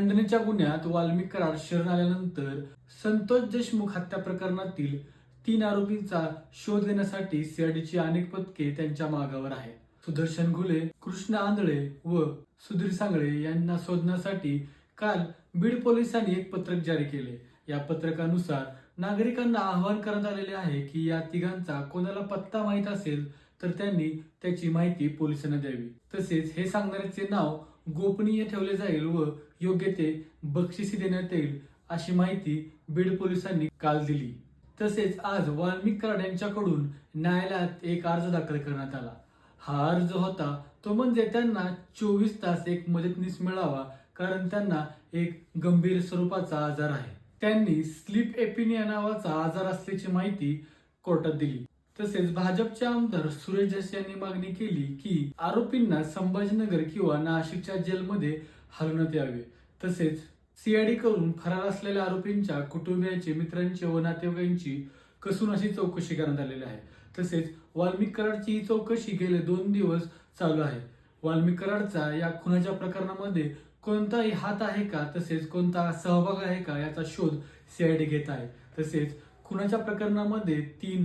खंडणीच्या गुन्ह्यात वाल्मिक कराड शरण आल्यानंतर संतोष देशमुख हत्या प्रकरणातील तीन आरोपींचा शोध घेण्यासाठी सीआयडीची अनेक पथके त्यांच्या मागावर आहेत. सुदर्शन घुले कृष्ण आंधळे व सुधीर सांगळे यांना शोधण्यासाठी काल बीड पोलिसांनी एक पत्रक जारी केले. या पत्रकानुसार नागरिकांना आवाहन करण्यात आलेले आहे की या तिघांचा कोणाला पत्ता माहीत असेल तर त्यांनी त्याची माहिती पोलिसांना द्यावी. तसेच हे सांगणाऱ्याचे नाव गोपनीय ठेवले जाईल व योग्य ते बक्षिसी देण्यात येईल अशी माहिती बीड पोलिसांनी काल दिली. तसेच आज वाल्मिक कराड यांच्याकडून न्यायालयात एक अर्ज दाखल करण्यात आला. हा अर्ज होता तो म्हणजे त्यांना चोवीस तास एक मदतनीस मिळावा कारण त्यांना एक गंभीर स्वरूपाचा आजार आहे. त्यांनी स्लीप एपिनिया नावाचा आजार असल्याची माहिती कोर्टात दिली. तसेच भाजपचे आमदार सुरेश जस यांनी मागणी केली की आरोपींना संभाजीनगर किंवा नाशिकच्या जेलमध्ये हलवण्यात यावे. तसेच सीआयडी कडून फरार असलेल्या आरोपींच्या कुटुंबियांची मित्रांची व नातेवाईकांची कसून अशी चौकशी करण्यात आलेली आहे. तसेच वाल्मिक कराडची ही चौकशी गेले दोन दिवस चालू आहे. वाल्मिक कराडचा या खुनाच्या प्रकरणामध्ये कोणताही हात आहे का? तसेच कोणता सहभाग आहे का? याचा शोध सीआयडी घेत आहे. तसेच खुनाच्या प्रकरणामध्ये तीन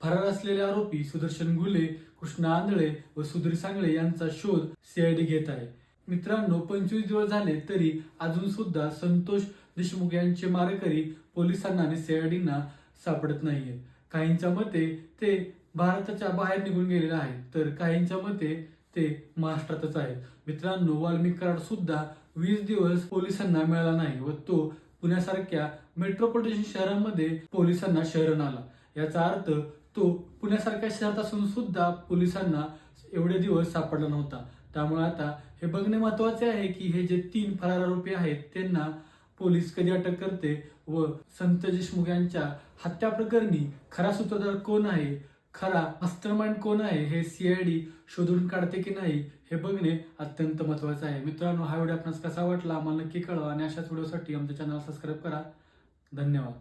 फरार असलेले आरोपी सुदर्शन गुले कृष्ण आंधळे व सुधीर सांगळे यांचा शोध सीआयडी घेत आहे. मित्रांनो पंचवीस दिवस झाले तरी अजून सुद्धा संतोष देशमुख यांचे मारेकरी पोलिसांना आणि सीआयडींना सापडत नाहीये. काहींच्या मते ते भारताच्या बाहेर निघून गेलेले आहेत तर काहींच्या मते ते महाराष्ट्रातच आहेत. मित्रांनो वाल्मिक कराड सुद्धा वीस दिवस पोलिसांना मिळाला नाही व तो पुण्यासारख्या मेट्रोपॉलिटन शहरामध्ये पोलिसांना शरण आला. याचा अर्थ तो पुण्यासारख्या शहरात असून सुद्धा पोलिसांना एवढे दिवस सापडला नव्हता. त्यामुळे आता हे बघणे महत्त्वाचे आहे की हे जे तीन फरार आरोपी आहेत त्यांना पोलीस कधी अटक करते व संत देशमुख यांच्या हत्या प्रकरणी खरा सूत्रधार कोण आहे खरा मास्टरमाइंड कोण आहे हे सीआयडी शोधून काढते की नाही हे बघणे अत्यंत महत्वाचं आहे. मित्रांनो हा व्हिडिओ आपणास कसा वाटला आम्हाला नक्की कळवा आणि अशाच व्हिडिओसाठी आमच्या चॅनल सबस्क्राईब करा. धन्यवाद.